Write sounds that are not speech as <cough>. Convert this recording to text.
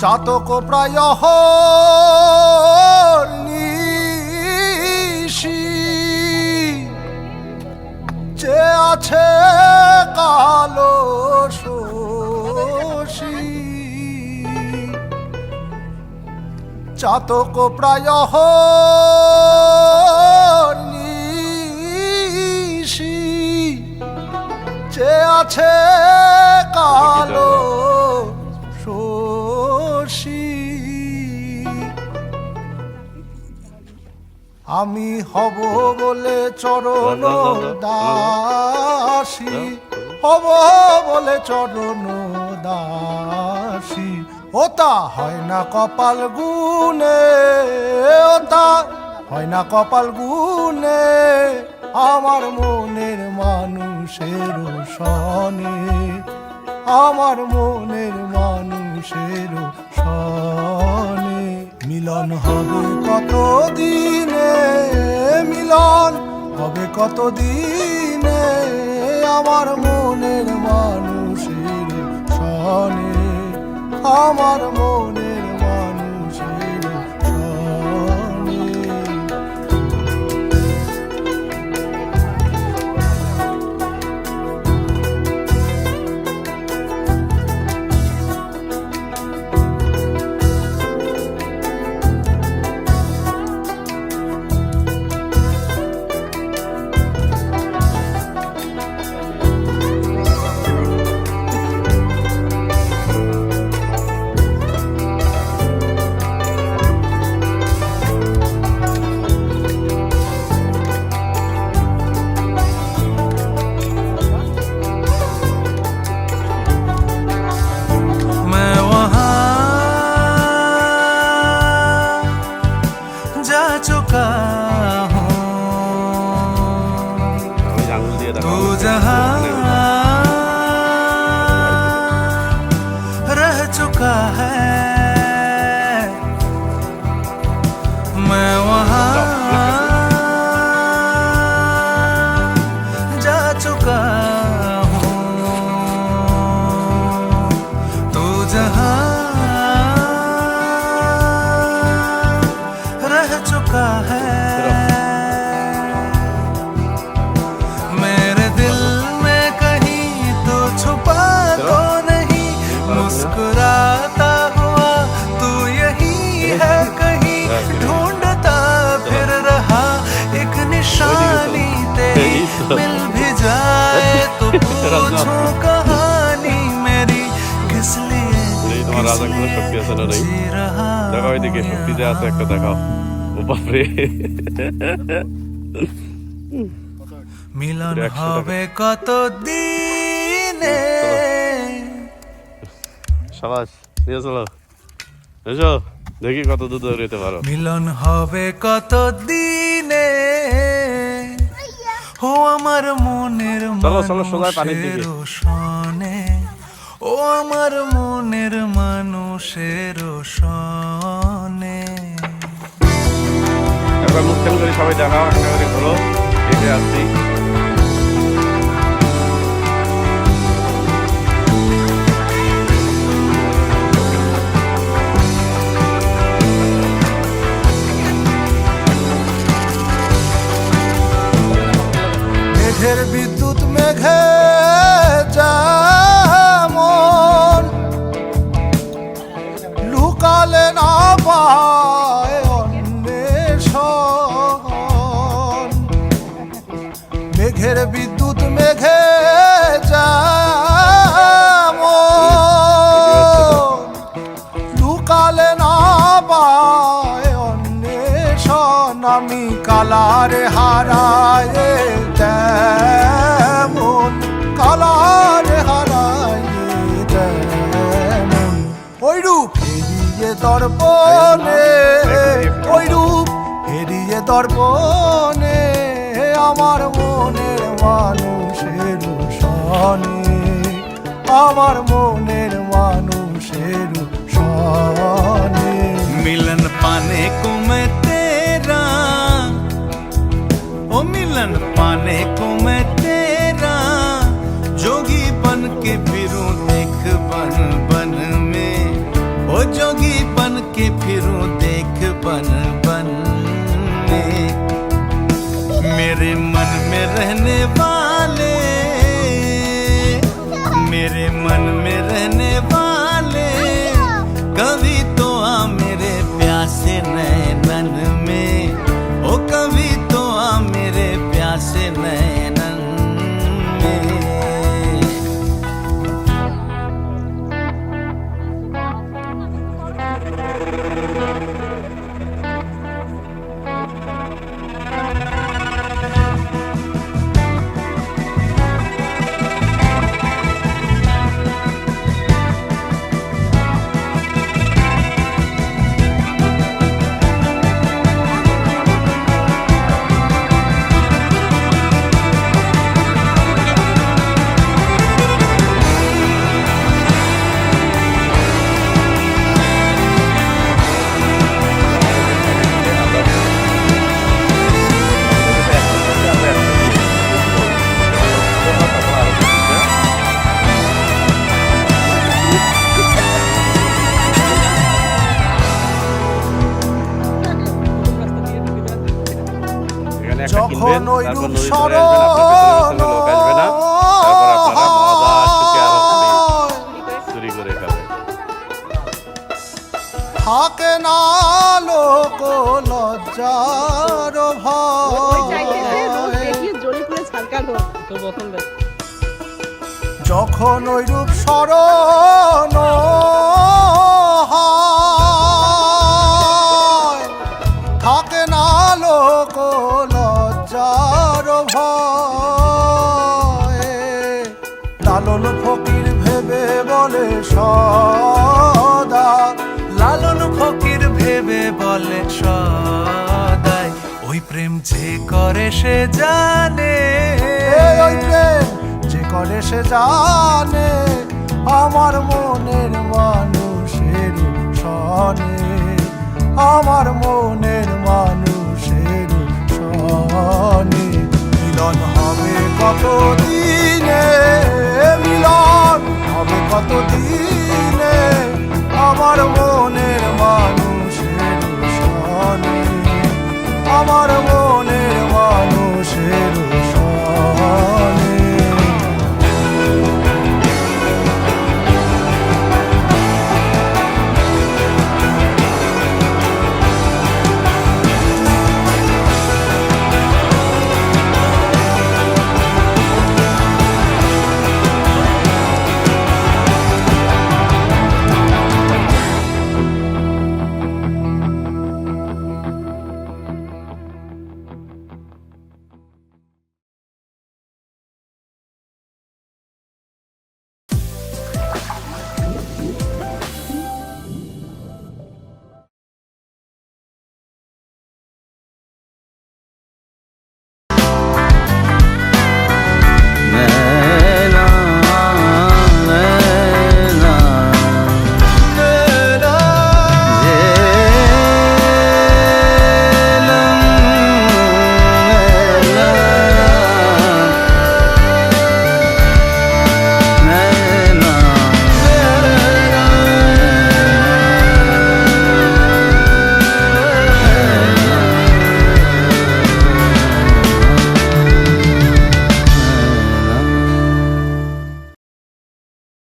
চাতক প্রায় যে আছে কালো চাতক প্রায় যে আছে কালো শোষী আমি হব বলে চরণ দাসী হব বলে চরণ দাসী ওতা হয় না কপাল গুনে ওতা হয় না কপাল গুনে আমার মনের মানুষের সনে আমার মনের মানুষের সনে মিলন হবে কত দিনে মিলন হবে কত দিনে আমার মনের আকাশ तेरी मिल भी जाए तो <laughs> पूछूं कहानी मेरी किस लिए এই তোমার রাজা কোনো শক্তি আছে না নেই जी रहा দেখাও এদিকে শক্তি যে আছে একটা দেখাও ও বাপরে মিলন একশো টাকা। হবে কত দিনে সাবাস নিয়ে চলো এসো দেখি কত দূর দৌড়াতে পারো মিলন হবে কত দিনে ও আমার মনের চলো, চলো, সোজা পানির দিকে। মানুষের সনে ও আমার মনের মানুষের সনে একবার মুখ করে সবাই দেখা করে এসে আসছি মেঘের বিদ্যুৎ মেঘে যেমন লুকালে না পায় অন্বেষণ, আমি কালারে হারায় তেমন। কালারে হারায় তেমন। ওই রূপ দর্পণে মানুষের সনে আমার মনের মানুষের সনে মিলন পানে কুমে তেরা ও মিলন পানে কুমে तेरा যোগী বনকে বিরুদ্ধ তারপর রূপ নদী ধরে আসবেন আপনার লোক আসবে না তারপর আপনারা মজা সুখে চুরি করে খাবেন থাকে না লোক লজ্জার যখন ওই রূপ স্মরণ বলে সদা লালন ফকির ভেবে বলে সদাই। ওই প্রেম যে করে সে জানে ওই প্রেম। যে করে সে জানে আমার মনের